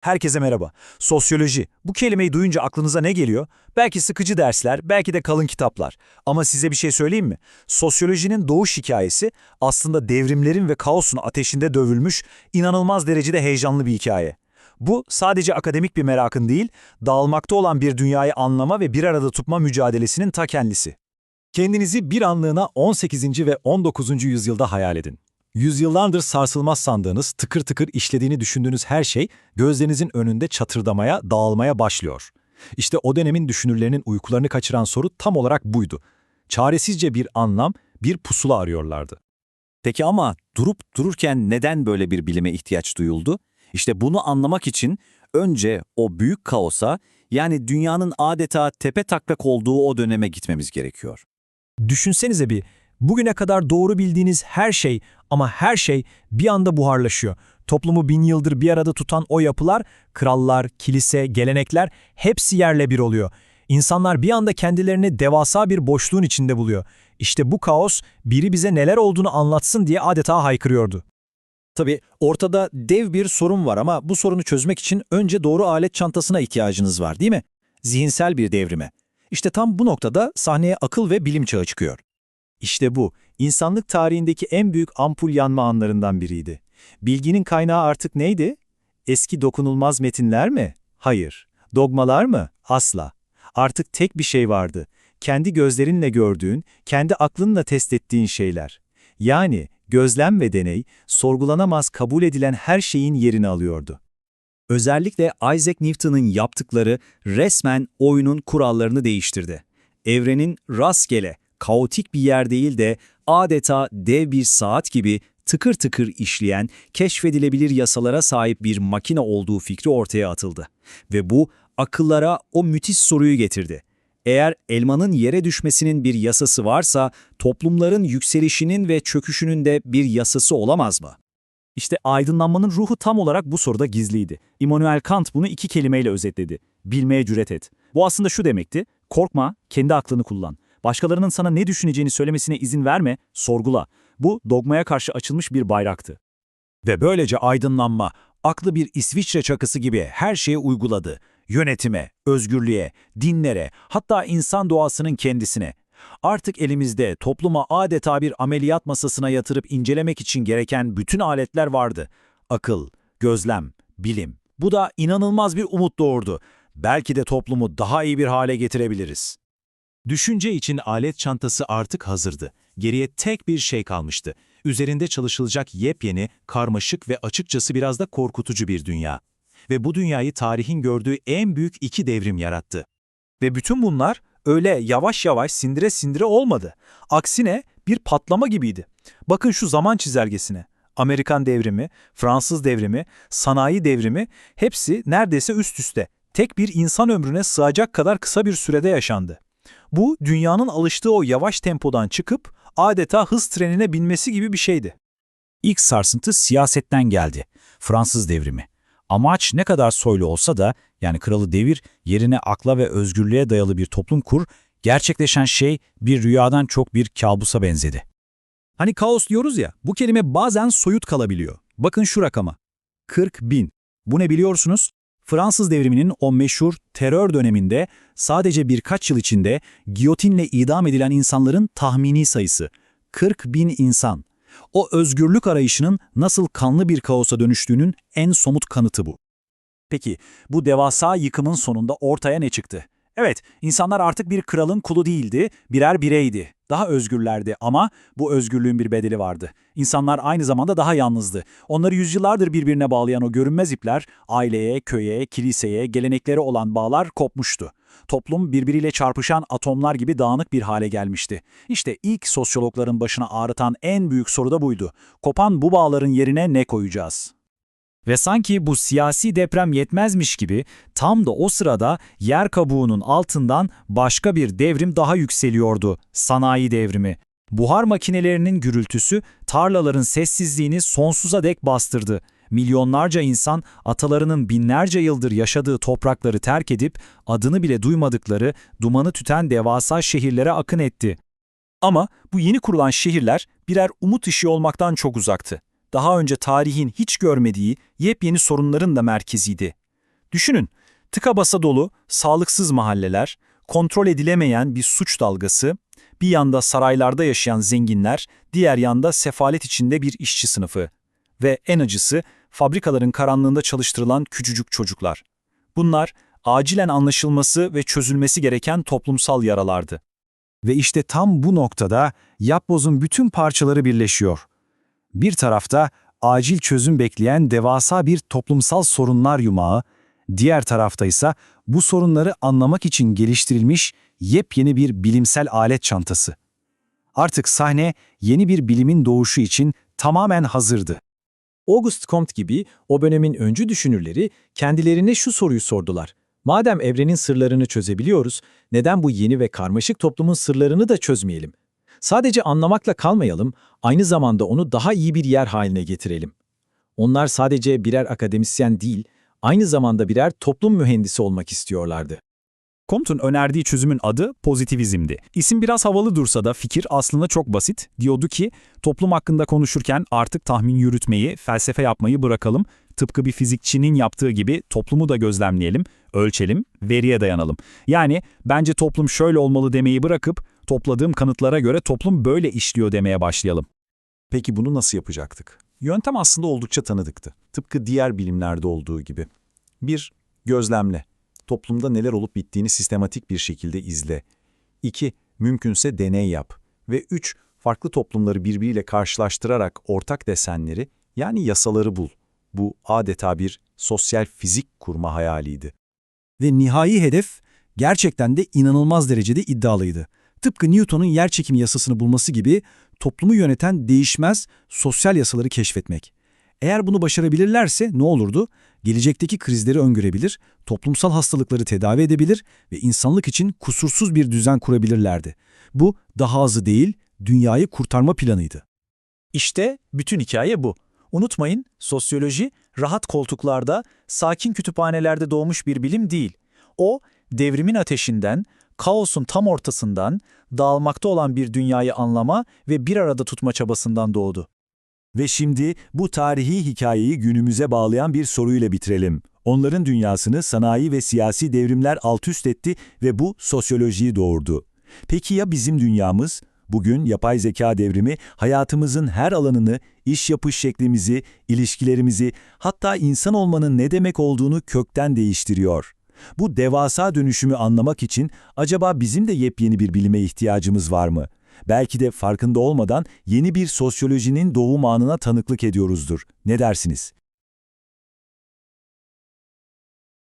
Herkese merhaba. Sosyoloji. Bu kelimeyi duyunca aklınıza ne geliyor? Belki sıkıcı dersler, belki de kalın kitaplar. Ama size bir şey söyleyeyim mi? Sosyolojinin doğuş hikayesi aslında devrimlerin ve kaosun ateşinde dövülmüş, inanılmaz derecede heyecanlı bir hikaye. Bu sadece akademik bir merakın değil, dağılmakta olan bir dünyayı anlama ve bir arada tutma mücadelesinin ta kendisi. Kendinizi bir anlığına 18. ve 19. yüzyılda hayal edin. Yüzyıllardır sarsılmaz sandığınız, tıkır tıkır işlediğini düşündüğünüz her şey gözlerinizin önünde çatırdamaya, dağılmaya başlıyor. İşte o dönemin düşünürlerinin uykularını kaçıran soru tam olarak buydu. Çaresizce bir anlam, bir pusula arıyorlardı. Peki ama durup dururken neden böyle bir bilime ihtiyaç duyuldu? İşte bunu anlamak için önce o büyük kaosa yani dünyanın adeta tepe taklak olduğu o döneme gitmemiz gerekiyor. Düşünsenize bir, bugüne kadar doğru bildiğiniz her şey ama her şey bir anda buharlaşıyor. Toplumu bin yıldır bir arada tutan o yapılar, krallar, kilise, gelenekler hepsi yerle bir oluyor. İnsanlar bir anda kendilerini devasa bir boşluğun içinde buluyor. İşte bu kaos biri bize neler olduğunu anlatsın diye adeta haykırıyordu. Tabii ortada dev bir sorun var ama bu sorunu çözmek için önce doğru alet çantasına ihtiyacınız var değil mi? Zihinsel bir devrime. İşte tam bu noktada sahneye akıl ve bilim çağı çıkıyor. İşte bu, insanlık tarihindeki en büyük ampul yanma anlarından biriydi. Bilginin kaynağı artık neydi? Eski dokunulmaz metinler mi? Hayır. Dogmalar mı? Asla. Artık tek bir şey vardı. Kendi gözlerinle gördüğün, kendi aklınla test ettiğin şeyler. Yani gözlem ve deney, sorgulanamaz kabul edilen her şeyin yerini alıyordu. Özellikle Isaac Newton'un yaptıkları resmen oyunun kurallarını değiştirdi. Evrenin rastgele, kaotik bir yer değil de adeta dev bir saat gibi tıkır tıkır işleyen, keşfedilebilir yasalara sahip bir makine olduğu fikri ortaya atıldı. Ve bu akıllara o müthiş soruyu getirdi. Eğer elmanın yere düşmesinin bir yasası varsa, toplumların yükselişinin ve çöküşünün de bir yasası olamaz mı? İşte aydınlanmanın ruhu tam olarak bu soruda gizliydi. Immanuel Kant bunu iki kelimeyle özetledi. Bilmeye cüret et. Bu aslında şu demekti, korkma, kendi aklını kullan. Başkalarının sana ne düşüneceğini söylemesine izin verme, sorgula. Bu dogmaya karşı açılmış bir bayraktı. Ve böylece aydınlanma, aklı bir İsviçre çakısı gibi her şeye uyguladı. Yönetime, özgürlüğe, dinlere, hatta insan doğasının kendisine. Artık elimizde topluma adeta bir ameliyat masasına yatırıp incelemek için gereken bütün aletler vardı. Akıl, gözlem, bilim. Bu da inanılmaz bir umut doğurdu. Belki de toplumu daha iyi bir hale getirebiliriz. Düşünce için alet çantası artık hazırdı. Geriye tek bir şey kalmıştı. Üzerinde çalışılacak yepyeni, karmaşık ve açıkçası biraz da korkutucu bir dünya. Ve bu dünyayı tarihin gördüğü en büyük iki devrim yarattı. Ve bütün bunlar öyle yavaş yavaş sindire sindire olmadı. Aksine bir patlama gibiydi. Bakın şu zaman çizelgesine. Amerikan devrimi, Fransız devrimi, sanayi devrimi hepsi neredeyse üst üste. Tek bir insan ömrüne sığacak kadar kısa bir sürede yaşandı. Bu dünyanın alıştığı o yavaş tempodan çıkıp adeta hız trenine binmesi gibi bir şeydi. İlk sarsıntı siyasetten geldi. Fransız devrimi. Amaç ne kadar soylu olsa da yani kralı devir yerine akla ve özgürlüğe dayalı bir toplum kur, gerçekleşen şey bir rüyadan çok bir kabusa benzedi. Hani kaos diyoruz ya, bu kelime bazen soyut kalabiliyor. Bakın şu rakama. 40 bin. Bu ne biliyorsunuz? Fransız devriminin o meşhur terör döneminde sadece birkaç yıl içinde giyotinle idam edilen insanların tahmini sayısı. 40 bin insan. O özgürlük arayışının nasıl kanlı bir kaosa dönüştüğünün en somut kanıtı bu. Peki bu devasa yıkımın sonunda ortaya ne çıktı? Evet, insanlar artık bir kralın kulu değildi, birer bireydi. Daha özgürlerdi ama bu özgürlüğün bir bedeli vardı. İnsanlar aynı zamanda daha yalnızdı. Onları yüzyıllardır birbirine bağlayan o görünmez ipler, aileye, köye, kiliseye, geleneklere olan bağlar kopmuştu. Toplum birbiriyle çarpışan atomlar gibi dağınık bir hale gelmişti. İşte ilk sosyologların başına ağrıtan en büyük soru da buydu. Kopan bu bağların yerine ne koyacağız? Ve sanki bu siyasi deprem yetmezmiş gibi tam da o sırada yer kabuğunun altından başka bir devrim daha yükseliyordu, sanayi devrimi. Buhar makinelerinin gürültüsü tarlaların sessizliğini sonsuza dek bastırdı. Milyonlarca insan atalarının binlerce yıldır yaşadığı toprakları terk edip adını bile duymadıkları dumanı tüten devasa şehirlere akın etti. Ama bu yeni kurulan şehirler birer umut ışığı olmaktan çok uzaktı. Daha önce tarihin hiç görmediği yepyeni sorunların da merkeziydi. Düşünün, tıka basa dolu, sağlıksız mahalleler, kontrol edilemeyen bir suç dalgası, bir yanda saraylarda yaşayan zenginler, diğer yanda sefalet içinde bir işçi sınıfı. Ve en acısı, fabrikaların karanlığında çalıştırılan küçücük çocuklar. Bunlar, acilen anlaşılması ve çözülmesi gereken toplumsal yaralardı. Ve işte tam bu noktada yapbozun bütün parçaları birleşiyor. Bir tarafta acil çözüm bekleyen devasa bir toplumsal sorunlar yumağı, diğer tarafta ise bu sorunları anlamak için geliştirilmiş yepyeni bir bilimsel alet çantası. Artık sahne yeni bir bilimin doğuşu için tamamen hazırdı. Auguste Comte gibi o dönemin öncü düşünürleri kendilerine şu soruyu sordular. Madem evrenin sırlarını çözebiliyoruz, neden bu yeni ve karmaşık toplumun sırlarını da çözmeyelim? Sadece anlamakla kalmayalım, aynı zamanda onu daha iyi bir yer haline getirelim. Onlar sadece birer akademisyen değil, aynı zamanda birer toplum mühendisi olmak istiyorlardı. Comte'un önerdiği çözümün adı pozitivizmdi. İsim biraz havalı dursa da fikir aslında çok basit. Diyordu ki toplum hakkında konuşurken artık tahmin yürütmeyi, felsefe yapmayı bırakalım. Tıpkı bir fizikçinin yaptığı gibi toplumu da gözlemleyelim, ölçelim, veriye dayanalım. Yani bence toplum şöyle olmalı demeyi bırakıp topladığım kanıtlara göre toplum böyle işliyor demeye başlayalım. Peki bunu nasıl yapacaktık? Yöntem aslında oldukça tanıdıktı. Tıpkı diğer bilimlerde olduğu gibi. 1. Gözlemle. Toplumda neler olup bittiğini sistematik bir şekilde izle. 2. Mümkünse deney yap. Ve 3. Farklı toplumları birbiriyle karşılaştırarak ortak desenleri yani yasaları bul. Bu adeta bir sosyal fizik kurma hayaliydi. Ve nihai hedef gerçekten de inanılmaz derecede iddialıydı. Tıpkı Newton'un yerçekimi yasasını bulması gibi toplumu yöneten değişmez sosyal yasaları keşfetmek. Eğer bunu başarabilirlerse ne olurdu? Gelecekteki krizleri öngörebilir, toplumsal hastalıkları tedavi edebilir ve insanlık için kusursuz bir düzen kurabilirlerdi. Bu daha azı değil, dünyayı kurtarma planıydı. İşte bütün hikaye bu. Unutmayın, sosyoloji rahat koltuklarda, sakin kütüphanelerde doğmuş bir bilim değil. O, devrimin ateşinden, kaosun tam ortasından, dağılmakta olan bir dünyayı anlama ve bir arada tutma çabasından doğdu. Ve şimdi bu tarihi hikayeyi günümüze bağlayan bir soruyla bitirelim. Onların dünyasını sanayi ve siyasi devrimler altüst etti ve bu sosyolojiyi doğurdu. Peki ya bizim dünyamız? Bugün yapay zeka devrimi hayatımızın her alanını, iş yapış şeklimizi, ilişkilerimizi, hatta insan olmanın ne demek olduğunu kökten değiştiriyor. Bu devasa dönüşümü anlamak için acaba bizim de yepyeni bir bilime ihtiyacımız var mı? Belki de farkında olmadan yeni bir sosyolojinin doğum anına tanıklık ediyoruzdur. Ne dersiniz?